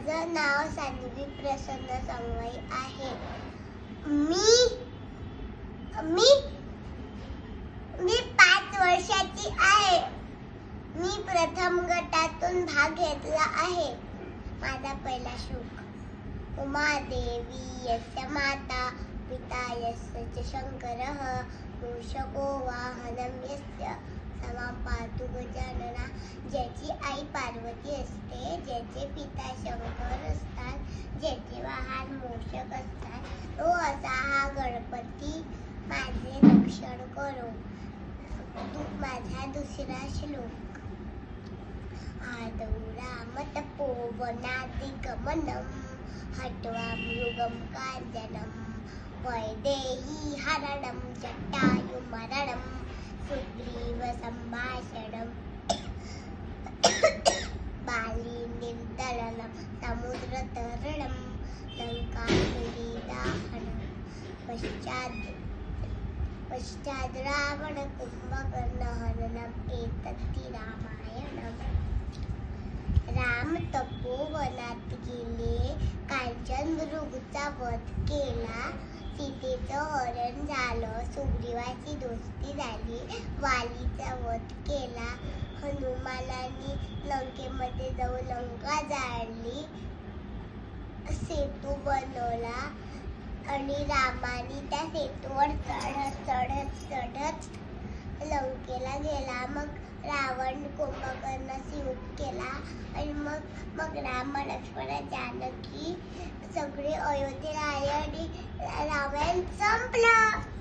माझं नाव सान्वी प्रसन्न संवई आहे. मी मी मी पाच वर्षाची आहे. मी प्रथम गटातून भाग घेतला आहे. माझा पहिला शुक. उमादेवी यस्य माता पिता यस्य च शंकरः मूषको वाहनं यस्य समा पातु गजानना। ज्याची आई पार्वती असते ज्याचे पिता शंकर असतात ज्याचे वाहन मूषक असतात तो असा हा गणपती माझे रक्षण करो। तू माझा दुसरा श्लोक। आदौ ഹട്വാമൃഗം കാഞ്ചനം വൈദേഹി ഹരണം ചട്ടായു മരണം സുഗ്രീവ സംഭാഷണം ബാലി നിർദ്ദളനം സമുദ്രതരണം ലങ്കാദാഹനം പശ്ചാത് പശ്ചാത് രാവണ കുംഭകർണഹരണം ഏതത്തി രാമായണം. രാമ തപ്പോവനാത്ത് वध केला. सीतेचं हरण झालं. सुग्रीवाची दोस्ती झाली. वालीचा वध केला. हनुमानाने लंकेमध्ये जाऊन लंका जाळली. सेतू बनवला आणि रामाने त्या सेतूवर चढत चढत चढत लंकेला गेला. मग रावण कुंभकर्णाचा युद्ध केला. आणि मग मग Ram Laxman Agri Ayodhya Ayodhi some Sampla.